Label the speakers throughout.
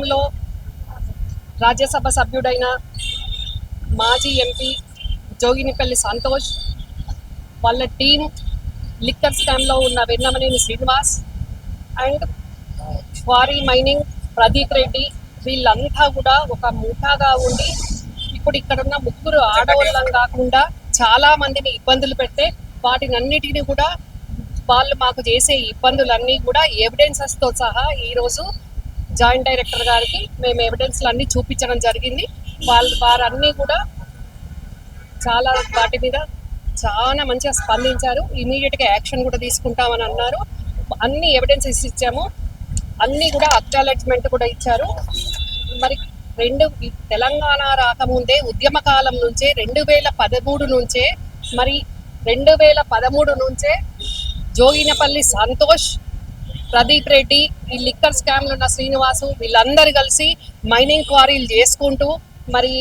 Speaker 1: గతంలో రాజ్యసభ సభ్యుడైన మాజీ ఎంపీ జోగినిపల్లి సంతోష్ వాళ్ళ టీం లిక్కర్ స్కామ్లో ఉన్న Vennamaneni Srinivas and quarry mining Pradeep Reddy వీళ్ళంతా కూడా ఒక ముఠాగా ఉండి ఇప్పుడు ఇక్కడ ఉన్న ముగ్గురు ఆడవాళ్ళం కాకుండా చాలా మందిని ఇబ్బందులు పెడితే వాటిని అన్నిటిని కూడా వాళ్ళు మాకు చేసే ఇబ్బందులన్నీ కూడా ఎవిడెన్సెస్తో సహా ఈ రోజు జాయింట్ డైరెక్టర్ గారికి మేము ఎవిడెన్స్లు అన్ని చూపించడం జరిగింది. వాళ్ళు వారన్నీ కూడా చాలా వాటి మీద చాలా మంచిగా స్పందించారు. ఇమీడియట్గా యాక్షన్ కూడా తీసుకుంటామని అన్నారు. అన్ని ఎవిడెన్సెస్ ఇచ్చాము. అన్ని కూడా అక్నాలెడ్జ్మెంట్ కూడా ఇచ్చారు. మరి రెండు తెలంగాణ రాకముందే ఉద్యమ కాలం నుంచే రెండు వేల పదమూడు నుంచే మరి రెండు వేల పదమూడు నుంచే జోగినపల్లి సంతోష్ ప్రదీప్ రెడ్డి ఈ లిక్కర్ స్కామ్లు ఉన్న శ్రీనివాసు వీళ్ళందరూ కలిసి మైనింగ్ క్వారీలు చేసుకుంటూ మరి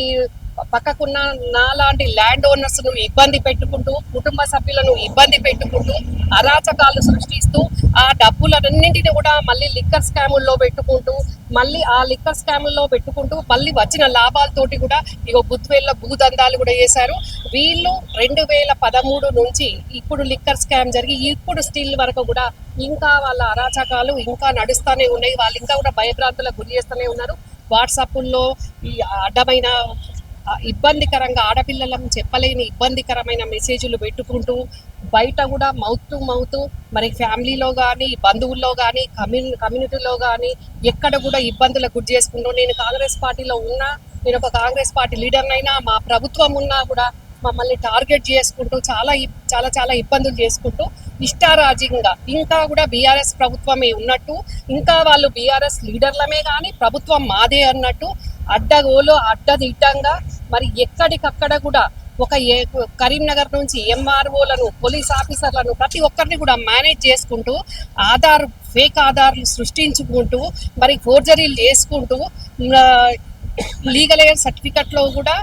Speaker 1: పక్కకున్న నాలాంటి ల్యాండ్ ఓనర్స్ను ఇబ్బంది పెట్టుకుంటూ కుటుంబ సభ్యులను ఇబ్బంది పెట్టుకుంటూ అరాచకాలు సృష్టిస్తూ ఆ డబ్బులన్నింటినీ కూడా మళ్ళీ లిక్కర్ స్కాముల్లో పెట్టుకుంటూ మళ్ళీ ఆ లిక్కర్ స్కాముల్లో పెట్టుకుంటూ మళ్ళీ వచ్చిన లాభాలతోటి కూడా ఇగో బుద్ధివేళ్ళ భూదందాలు కూడా చేశారు. వీళ్ళు రెండు వేల పదమూడు నుంచి ఇప్పుడు లిక్కర్ స్కామ్ జరిగి ఇప్పుడు స్టిల్ వరకు కూడా ఇంకా వాళ్ళ అరాచకాలు ఇంకా నడుస్తూనే ఉన్నాయి. వాళ్ళు ఇంకా కూడా భయభ్రాంతులకు గురి చేస్తూనే ఉన్నారు. వాట్సాప్ల్లో ఈ అడ్డమైన ఇబ్బందికరంగా ఆడపిల్లలను చెప్పలేని ఇబ్బందికరమైన మెసేజ్లు పెట్టుకుంటూ బయట కూడా మౌత్ టు మౌత్ మరి ఫ్యామిలీలో కానీ బంధువుల్లో కానీ కమ్యూని కమ్యూనిటీలో కానీ ఎక్కడ కూడా ఇబ్బందులకు గురి చేసుకుంటూ నేను కాంగ్రెస్ పార్టీలో ఉన్నా నేను ఒక కాంగ్రెస్ పార్టీ లీడర్నైనా మా ప్రభుత్వం ఉన్నా కూడా మమ్మల్ని టార్గెట్ చేసుకుంటూ చాలా చాలా చాలా ఇబ్బందులు చేసుకుంటూ ఇష్టారాజ్యంగా ఇంకా కూడా బీఆర్ఎస్ ప్రభుత్వమే ఉన్నట్టు ఇంకా వాళ్ళు బీఆర్ఎస్ లీడర్లమే కానీ ప్రభుత్వం మాదే అన్నట్టు అడ్డగోలు అడ్డదిడ్డంగా మరి ఎక్కడికక్కడ కూడా ఒక ఏ- కరీంనగర్ నుంచి ఎంఆర్ఓలను పోలీస్ ఆఫీసర్లను ప్రతి ఒక్కరిని కూడా మేనేజ్ చేసుకుంటూ ఆధార్ ఫేక్ ఆధార్లు సృష్టించుకుంటూ మరి ఫోర్జరీలు చేసుకుంటూ లీగల్ ఎయిర్ సర్టిఫికెట్లో కూడా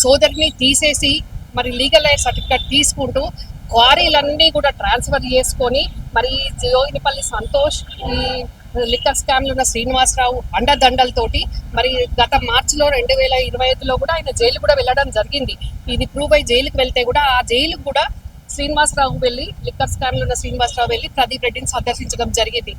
Speaker 1: సోదరిని తీసేసి మరి లీగల్ ఎయిర్ సర్టిఫికెట్ తీసుకుంటూ క్వారీలన్నీ కూడా ట్రాన్స్ఫర్ చేసుకొని మరి జోగినిపల్లి సంతోష్ లిక్కర్ లిక్కర్ స్కామ్లు ఉన్న శ్రీనివాసరావు అండదండలతోటి మరి గత మార్చిలో రెండు వేల ఇరవై ఐదులో కూడా ఆయన జైలు కూడా వెళ్ళడం జరిగింది. ఇది ప్రూవ్ అయి జైలుకి వెళ్తే కూడా ఆ జైలుకు కూడా శ్రీనివాసరావు వెళ్ళి లిక్కర్ స్కామ్లు ఉన్న శ్రీనివాసరావు వెళ్ళి ప్రదీప్ రెడ్డిని సందర్శించడం జరిగింది.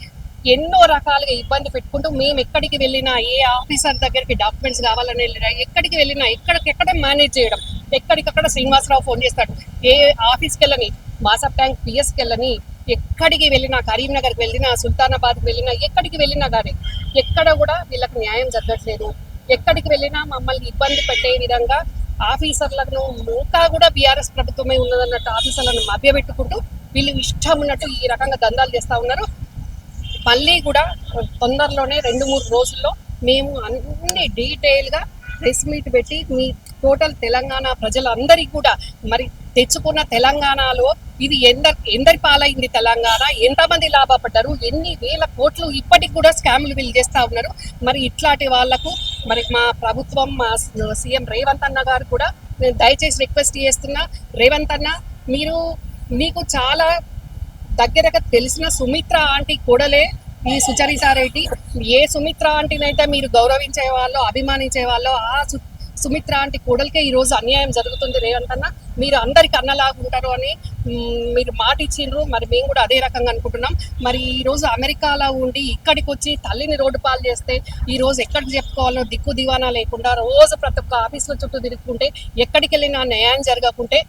Speaker 1: ఎన్నో రకాలుగా ఇబ్బంది పెట్టుకుంటూ మేము ఎక్కడికి వెళ్ళినా ఏ ఆఫీసర్ దగ్గరికి డాక్యుమెంట్స్ కావాలని వెళ్ళినా ఎక్కడికి వెళ్ళినా ఎక్కడికెక్కడ మేనేజ్ చేయడం ఎక్కడికక్కడ శ్రీనివాసరావు ఫోన్ చేస్తాడు ఏ ఆఫీస్కి వెళ్ళని మాసప్ ట్యాంక్ పిఎస్కి వెళ్ళని ఎక్కడికి వెళ్ళినా కరీంనగర్కి వెళ్ళినా సుల్తానాబాద్కి వెళ్ళినా ఎక్కడికి వెళ్ళినా కానీ ఎక్కడ కూడా వీళ్ళకి న్యాయం జరగట్లేదు. ఎక్కడికి వెళ్ళినా మమ్మల్ని ఇబ్బంది పెట్టే విధంగా ఆఫీసర్లను ఇంకా కూడా బీఆర్ఎస్ ప్రభుత్వమే ఉన్నదన్నట్టు ఆఫీసర్లను మభ్యపెట్టుకుంటూ వీళ్ళు ఇష్టం ఉన్నట్టు ఈ రకంగా దందాలు చేస్తూ ఉన్నారు. మళ్ళీ కూడా తొందరలోనే రెండు మూడు రోజుల్లో మేము అన్ని డీటెయిల్గా ప్రెస్ మీట్ పెట్టి మీ టోటల్ తెలంగాణ ప్రజలందరికీ కూడా మరి తెచ్చుకున్న తెలంగాణలో ఇది ఎందరి ఎందరి పాలైంది తెలంగాణ? ఎంతమంది లాభపడ్డారు? ఎన్ని వేల కోట్లు ఇప్పటికి కూడా స్కామ్లు వీళ్ళు చేస్తా ఉన్నారు. మరి ఇట్లాంటి వాళ్ళకు మరి మా ప్రభుత్వం మా సీఎం రేవంత్ అన్న గారు కూడా నేను దయచేసి రిక్వెస్ట్ చేస్తున్నా. రేవంత్ అన్న మీరు మీకు చాలా దగ్గరగా తెలిసిన సుమిత్ర ఆంటీ కూడలే ఈ సుచరితారెడ్డి. ఏ సుమిత్ర ఆంటీనైతే మీరు గౌరవించే వాళ్ళు అభిమానించే వాళ్ళు ఆ సు సుమిత్ర అంటే కూడలికే ఈ రోజు అన్యాయం జరుగుతుంది రేవంత్ మీరు అందరికి అన్నలాగా ఉంటారు అని మీరు మాట ఇచ్చిండ్రు. మరి మేము కూడా అదే రకంగా అనుకుంటున్నాం. మరి ఈరోజు అమెరికాలో ఉండి ఇక్కడికి వచ్చి తల్లిని రోడ్డు పాలు చేస్తే ఈరోజు ఎక్కడికి చెప్పుకోవాలో దిక్కు దివానా లేకుండా రోజు ప్రతి ఒక్క ఆఫీసుల చుట్టూ తిరుగుతుంటే ఎక్కడికి వెళ్ళినా న్యాయం జరగకుంటే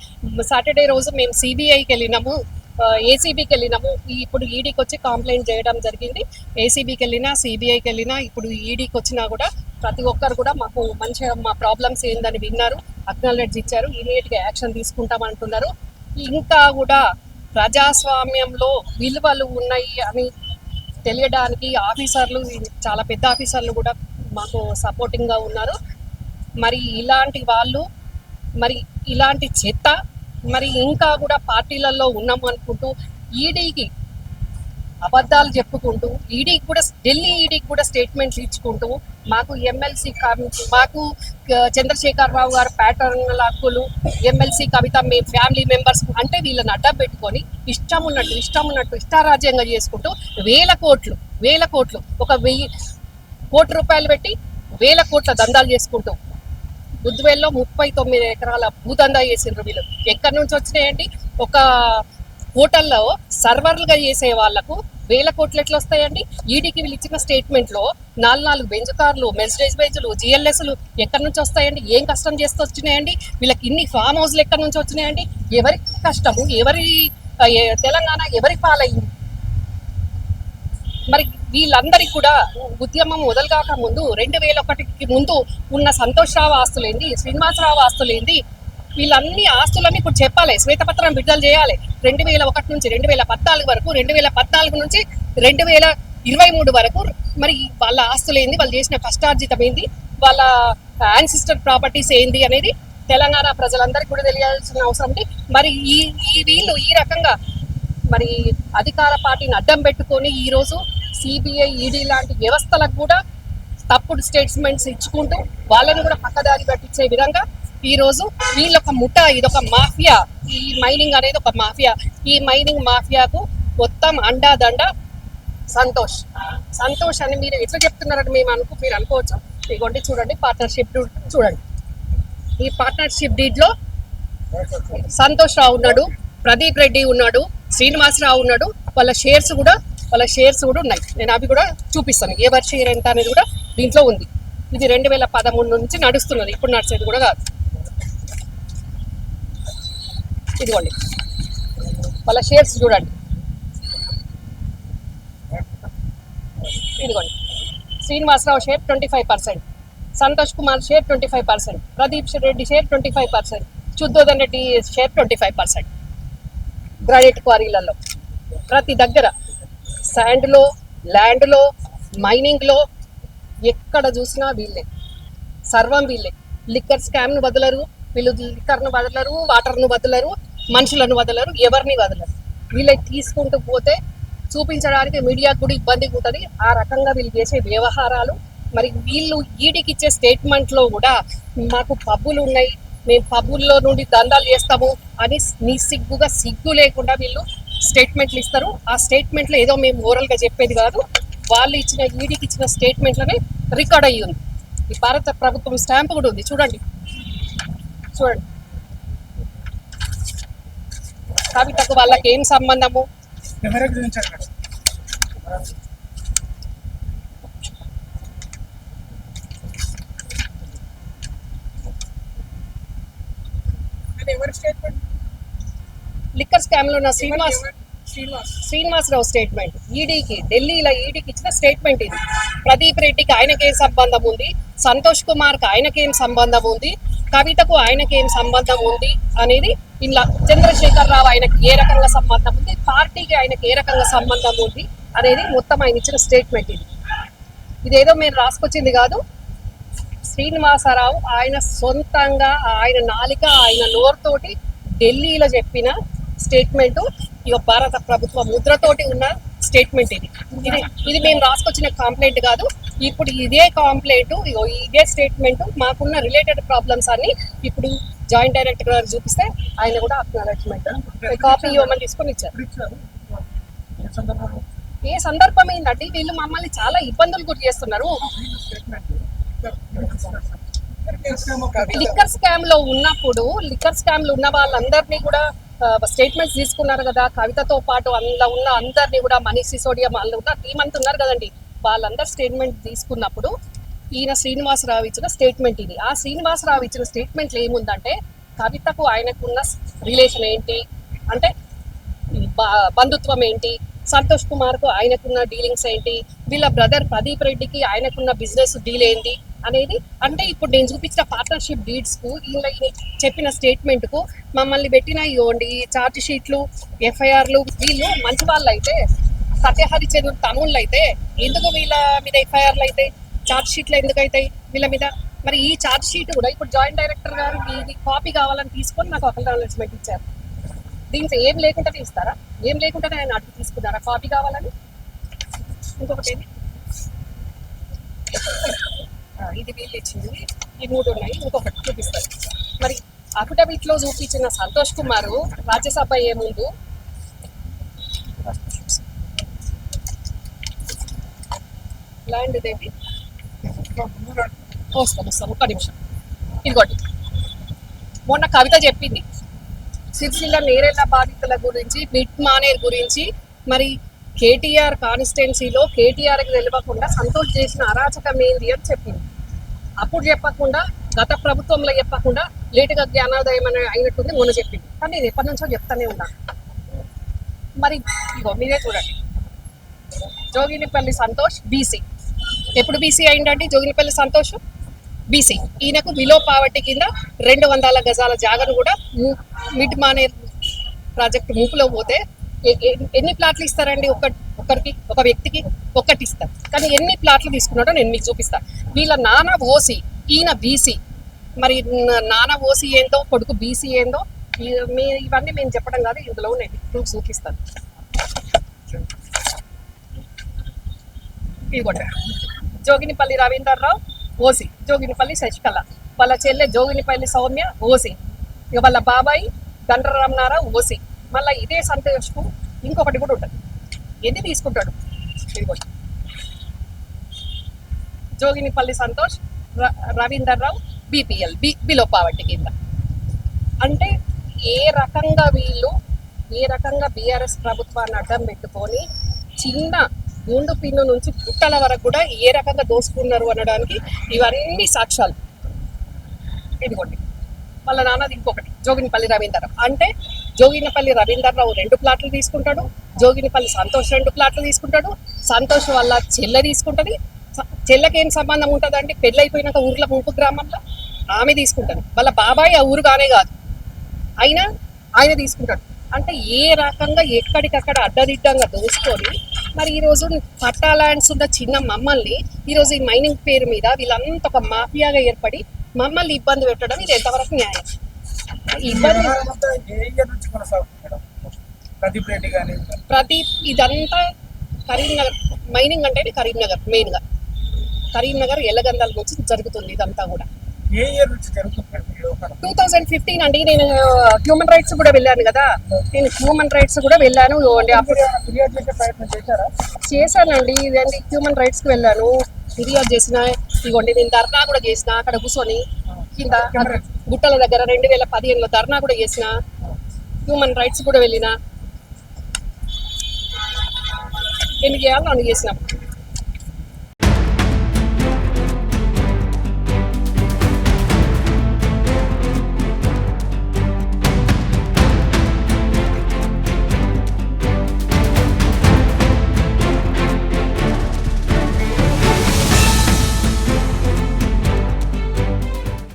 Speaker 1: సాటర్డే రోజు మేము సిబిఐకి వెళ్ళినాము. ఏసీబీకి వెళ్ళినాము. ఈ- ఇప్పుడు ఈడీకి వచ్చి కంప్లైంట్ చేయడం జరిగింది. ఏసీబీకి వెళ్ళినా సిబిఐకి వెళ్ళినా ఇప్పుడు ఈడీకి వచ్చినా కూడా ప్రతి ఒక్కరు కూడా మాకు మంచిగా మా ప్రాబ్లమ్స్ ఏందని విన్నారు. అక్నాలెడ్జ్ ఇచ్చారు. ఇమీడియట్గా యాక్షన్ తీసుకుంటామంటున్నారు. ఇంకా కూడా ప్రజాస్వామ్యంలో విలువలు ఉన్నాయి అని తెలియడానికి ఆఫీసర్లు చాలా పెద్ద ఆఫీసర్లు కూడా మాకు సపోర్టింగ్గా ఉన్నారు. మరి ఇలాంటి వాళ్ళు మరి ఇలాంటి చెత్త మరి ఇంకా కూడా పార్టీలలో ఉన్నాం అనుకుంటూ ఈడీకి అబద్ధాలు చెప్పుకుంటూ ఈడీకి కూడా ఢిల్లీ ఈడీకి కూడా స్టేట్మెంట్లు ఇచ్చుకుంటూ మాకు ఎమ్మెల్సీ మాకు చంద్రశేఖర్ రావు గారు ప్యాటర్న్ హక్కులు ఎమ్మెల్సీ కవిత మీ ఫ్యామిలీ మెంబర్స్ అంటే వీళ్ళని అడ్డం పెట్టుకొని ఇష్టం ఉన్నట్టు ఇష్టం ఉన్నట్టు ఇష్టారాజ్యంగా చేసుకుంటూ వేల కోట్లు వేల కోట్లు ఒక వెయ్యి కోటి రూపాయలు పెట్టి వేల కోట్ల దందాలు చేసుకుంటూ బుద్ధివేల్లో ముప్పై తొమ్మిది ఎకరాల భూదందా చేసిండ్రు వీళ్ళు. ఎక్కడి నుంచి వచ్చినాయండి? ఒక హోటల్లో సర్వర్లుగా చేసే వాళ్ళకు వేల కోట్లు ఎట్లా వస్తాయండి? ఈడీకి వీళ్ళు ఇచ్చిన స్టేట్మెంట్లో నాలుగు నాలుగు బెంజ్ కార్లు మెర్సిడైజ్ బెంచ్లు జిఎల్ఎస్లు ఎక్కడి నుంచి వస్తాయండి? ఏం కష్టం చేస్తూ వచ్చినాయండి? వీళ్ళకి ఇన్ని ఫామ్ హౌస్లు ఎక్కడి నుంచి వచ్చినాయండి? ఎవరి కష్టము ఎవరి తెలంగాణ ఎవరి పాలయ్యింది? మరి వీళ్ళందరికీ కూడా ఉద్యమం మొదలుగాక ముందు రెండు వేల ఒకటికి ముందు ఉన్న సంతోష్ రావు ఆస్తులేంది శ్రీనివాసరావు ఆస్తులేంది. వీళ్ళన్ని ఆస్తులన్నీ ఇప్పుడు చెప్పాలి. శ్వేతపత్రం విడుదల చేయాలి. రెండు వేల ఒకటి నుంచి రెండు వేల పద్నాలుగు వరకు రెండు వేల పద్నాలుగు నుంచి రెండు వేల ఇరవై మూడు వరకు మరి వాళ్ళ ఆస్తులు ఏంది వాళ్ళు చేసిన కష్టార్జితం ఏంది వాళ్ళ యాన్సిస్టర్ ప్రాపర్టీస్ ఏంది అనేది తెలంగాణ ప్రజలందరికీ కూడా తెలియాల్సిన అవసరం ఉంది. మరి ఈ ఈ వీళ్ళు ఈ రకంగా మరి అధికార పార్టీని అడ్డం పెట్టుకొని ఈ రోజు సిబిఐ ఈడీ లాంటి వ్యవస్థలకు కూడా తప్పుడు స్టేట్మెంట్స్ ఇచ్చుకుంటూ వాళ్ళని కూడా పక్కదారి పట్టించే విధంగా ఈరోజు రోజు వీళ్ళొక ముఠ ఇదొక మాఫియా. ఈ మైనింగ్ అనేది ఒక మాఫియా. ఈ మైనింగ్ మాఫియాకు మొత్తం అండాదండ సంతోష్. సంతోష్ అని మీరు ఎట్లా చెప్తున్నారని మేము అనుకో మీరు అనుకోవచ్చు. ఇదిగోండి చూడండి పార్ట్నర్షిప్ చూడండి. ఈ పార్ట్నర్షిప్ డీడ్లో సంతోష్ రావు ఉన్నాడు ప్రదీప్ రెడ్డి ఉన్నాడు శ్రీనివాసరావు ఉన్నాడు వాళ్ళ షేర్స్ కూడా వాళ్ళ షేర్స్ కూడా ఉన్నాయి. నేను అవి కూడా చూపిస్తాను. ఎవరి షేర్ ఎంత అనేది కూడా దీంట్లో ఉంది. ఇది రెండు వేల పదమూడు నుంచి నడుస్తున్నది. ఇప్పుడు నడిచేది కూడా కాదు. ఇదిగోండి. వాళ్ళ షేర్స్ చూడండి. ఇదిగోండి. Srinivasarao share twenty five percent Santosh Kumar share twenty five percent Pradeep Reddy share twenty five percent Shuddhodan Reddy share twenty five percent granite క్వారీలలో ప్రతి దగ్గర శాండ్లో ల్యాండ్లో మైనింగ్లో ఎక్కడ చూసినా వీళ్ళే. సర్వం వీళ్ళే. లిక్కర్ స్కామ్ను వదలరు వీళ్ళు లిక్కర్ను వదలరు వాటర్ను వదలరు మనుషులను వదలరు ఎవరిని వదలరు. వీళ్ళే తీసుకుంటూ పోతే చూపించడానికి మీడియాకు కూడా ఇబ్బందిగా ఉంటుంది. ఆ రకంగా వీళ్ళు చేసే వ్యవహారాలు. మరి వీళ్ళు ఈడికి ఇచ్చే స్టేట్మెంట్లో కూడా మాకు పబ్బులు ఉన్నాయి. మేము పబ్బుల్లో నుండి దందాలు చేస్తాము అని నిసిగ్గుగా సిగ్గు లేకుండా వీళ్ళు స్టేట్మెంట్లు ఇస్తారు. ఆ స్టేట్మెంట్లో ఏదో మేము ఓరల్గా చెప్పేది కాదు. వాళ్ళు ఇచ్చిన ఈడీకి ఇచ్చిన స్టేట్మెంట్లనే రికార్డ్ అయ్యి ఉంది. ఈ భారత ప్రభుత్వం స్టాంప్ కూడా ఉంది. చూడండి. చూడండి. కవితకు వాళ్ళకి ఏం సంబంధము
Speaker 2: కెమెరా గురించి అక్కడ అది ఎవరి స్టేట్మెంట్
Speaker 1: లిక్కర్ స్కామ్లో ఉన్న శ్రీనివాస్
Speaker 2: శ్రీనివాస్.
Speaker 1: శ్రీనివాసరావు స్టేట్మెంట్ ఈడీకి ఢిల్లీలో ఈడీకి ఇచ్చిన స్టేట్మెంట్ ఇది. ప్రదీప్ రెడ్డికి ఆయనకేం సంబంధం ఉంది? సంతోష్ కుమార్కి ఆయనకేం సంబంధం ఉంది? కవితకు ఆయనకేం సంబంధం ఉంది? అనేది ఇలా చంద్రశేఖర్ రావు ఆయనకి ఏ రకంగా సంబంధం ఉంది? పార్టీకి ఆయనకి ఏ రకంగా సంబంధం ఉంది? అనేది మొత్తం ఆయన ఇచ్చిన స్టేట్మెంట్ ఇది. ఇదేదో మీరు రాసుకొచ్చింది కాదు. శ్రీనివాసరావు ఆయన సొంతంగా ఆయన నాలిక ఆయన నోరుతోటి ఢిల్లీలో చెప్పిన స్టేట్మెంట్ ఇక భారత ప్రభుత్వ ముద్రతోటి ఉన్న స్టేట్మెంట్ ఇది. ఇది ఇది మేము రాసుకొచ్చిన కంప్లైంట్ కాదు. ఇప్పుడు ఇదే కంప్లైంట్ ఇదే స్టేట్మెంట్ మాకున్న రిలేటెడ్ ప్రాబ్లమ్స్ అన్ని ఇప్పుడు జాయింట్ డైరెక్టర్ గారు చూపిస్తే ఆయన కూడా అక్నాలెడ్జ్మెంట్ కాపీ ఇవ్వమని తీసుకొని ఇచ్చారు.
Speaker 2: ఏ
Speaker 1: సందర్భం ఏంటంటే వీళ్ళు మమ్మల్ని చాలా ఇబ్బందులు గురి చేస్తున్నారు. లిక్కర్ స్కామ్లో ఉన్నప్పుడు లిక్కర్ స్కామ్లో ఉన్న వాళ్ళందరినీ కూడా స్టేట్మెంట్స్ తీసుకున్నారు కదా కవితతో పాటు అందులో ఉన్న అందరినీ కూడా మనీష్ సిసోడియా వాళ్ళు ఉన్న టీం అంతా ఉన్నారు కదండి. వాళ్ళందరూ స్టేట్మెంట్ తీసుకున్నప్పుడు ఈయన శ్రీనివాసరావు ఇచ్చిన స్టేట్మెంట్ ఇది. ఆ శ్రీనివాసరావు ఇచ్చిన స్టేట్మెంట్ ఏముందంటే కవితకు ఆయనకున్న రిలేషన్ ఏంటి? అంటే బంధుత్వం ఏంటి? సంతోష్ కుమార్కు ఆయనకున్న డీలింగ్స్ ఏంటి? వీళ్ళ బ్రదర్ ప్రదీప్ రెడ్డికి ఆయనకున్న బిజినెస్ డీల్ ఏంటి? అనేది అంటే ఇప్పుడు నేను చూపించిన పార్ట్నర్షిప్ డీడ్స్కు చెప్పిన స్టేట్మెంట్కు మమ్మల్ని పెట్టిన ఇవ్వండి. చార్జ్ షీట్లు ఎఫ్ఐఆర్లు వీళ్ళు మంచి వాళ్ళు అయితే చదువు తమ్ముళ్ళు అయితే ఎందుకు వీళ్ళ మీద ఎఫ్ఐఆర్లు అయితే చార్జ్ షీట్లు ఎందుకు అవుతాయి వీళ్ళ మీద? మరి ఈ చార్జ్ షీట్ కూడా ఇప్పుడు జాయింట్ డైరెక్టర్ గారు ఇది కాపీ కావాలని తీసుకొని నాకు అకౌంట్ ఇచ్చారు. దీంట్లో ఏం లేకుండా ఇస్తారా? ఏం లేకుండా ఆయన అడిగి తీసుకున్నారా? కాపీ కావాలని? ఇంకొకటి ఇది వీళ్ళు ఇచ్చింది ఈ మూడు ఉన్నాయి. ఇంకొకటి చూపిస్తారు మరి అఫిడవిట్లో చూపించిన సంతోష్ కుమార్ రాజ్యసభ ఏ ముందు ల్యాండ్
Speaker 2: దేవి
Speaker 1: వస్తాం వస్తాం ఒక్క నిమిషం. ఇదిగోటి మొన్న కవిత చెప్పింది. సిరిసిల్ల నేరేళ్ళ బాధితుల గురించి బిట్ మానేర్ గురించి. మరి కేటీఆర్ కాన్స్టిట్యున్సీలో కేటీఆర్కి తెలియకుండా సంతోష్ చేసిన అరాచకం ఏంది అని చెప్పింది. అప్పుడు చెప్పకుండా గత ప్రభుత్వంలో చెప్పకుండా లేటుగా జ్ఞానోదయం అని అయినట్టుంది మొన్న చెప్పింది. కానీ నేను ఎప్పటి నుంచో చెప్తానే ఉన్నాను మరి ఇగో మీరే చూడండి. జోగినిపల్లి సంతోష్ బీసీ. ఎప్పుడు బీసీ అయిందండి జోగినిపల్లి సంతోష్ బీసీ. ఈయనకు విలో పావర్టీ కింద రెండు వందల గజాల జాగను కూడా మిడ్ మానేర్ ప్రాజెక్ట్ ముప్పులో పోతే ఎన్ని ప్లాట్లు ఇస్తారండి ఒక ఒకరికి ఒక వ్యక్తికి ఒక్కటి ఇస్తారు కానీ ఎన్ని ప్లాట్లు తీసుకున్నాడో నేను మీకు చూపిస్తా. వీళ్ళ నాన్న ఓసీ ఈయన బీసీ. మరి నాన్న ఓసీ ఏందో కొడుకు బీసీ ఏందో మీ ఇవన్నీ మేము చెప్పడం కాదు ఇందులో నేను ప్రూఫ్ చూపిస్తాను. ఇదిగోండి. జోగినిపల్లి రవీందర్రావు ఓసి జోగినిపల్లి శశికళ. వాళ్ళ చెల్లె జోగినిపల్లి సౌమ్య ఓసి. ఇక వాళ్ళ బాబాయి దండరామనారావు ఓసి. మళ్ళీ ఇదే సంతోష్కు ఇంకొకటి కూడా ఉంటుంది. ఎన్ని తీసుకుంటాడు. జోగినిపల్లి సంతోష్ ర- Ravinderrao BPL B below poverty కింద. అంటే ఏ రకంగా వీళ్ళు ఏ రకంగా బీఆర్ఎస్ ప్రభుత్వాన్ని అడ్డం పెట్టుకొని చిన్న గుండు పిన్ను నుంచి పుట్టల వరకు కూడా ఏ రకంగా దోసుకున్నారు అనడానికి ఇవన్నీ సాక్ష్యాలు. ఇదిగోండి. వాళ్ళ నాన్నది ఇంకొకటి జోగినిపల్లి రవీందర్ అంటే జోగినపల్లి రవీందర్రావు రెండు ప్లాట్లు తీసుకుంటాడు జోగినిపల్లి సంతోష్ రెండు ప్లాట్లు తీసుకుంటాడు. సంతోష్ వాళ్ళ చెల్లె తీసుకుంటది. చెల్లకి ఏం సంబంధం ఉంటుందండి పెళ్ళి అయిపోయినాక ఊర్లో ముంపు గ్రామంలో ఆమె తీసుకుంటది. వాళ్ళ బాబాయ్ ఆ ఊరు కానే కాదు. అయినా ఆయన తీసుకుంటాడు. అంటే ఏ రకంగా ఎక్కడికక్కడ అడ్డదిడ్డంగా దోసుకొని మరి ఈరోజు పట్టా ల్యాండ్స్ ఉన్న చిన్న మమ్మల్ని ఈరోజు ఈ మైనింగ్ పేరు మీద వీళ్ళంతా ఒక మాఫియాగా ఏర్పడి మమ్మల్ని ఇబ్బంది పెట్టడం ఇది ఎంతవరకు న్యాయం? ఇబ్బంది
Speaker 2: ప్రదీప్ రెడ్డి కానీ
Speaker 1: ప్రతి ఇదంతా కరీంనగర్ మైనింగ్ అంటే కరీంనగర్ మెయిన్గా కరీంనగర్ ఎల్లగందాల నుంచి జరుగుతుంది ఇదంతా కూడా.
Speaker 2: ఏ ఇయర్ నుంచి జరుగుతుంది
Speaker 1: టూ థౌజండ్ ఫిఫ్టీన్ అండి నేను హ్యూమన్ రైట్స్ కూడా వెళ్ళాను కదా. నేను హ్యూమన్ రైట్స్ కూడా వెళ్ళాను. అండి అప్పుడు చేశానండి. ఇదండి హ్యూమన్ రైట్స్కి వెళ్ళాను. ఫిర్యాదు చేసిన ఇగోండి నేను ధర్నా కూడా చేసిన అక్కడ కూర్చొని కింద గుట్టల దగ్గర రెండు వేల పదిహేనులో ధర్నా కూడా చేసిన హ్యూమన్ రైట్స్ కూడా వెళ్ళిన. ఎన్ని చేయాలో అన్ని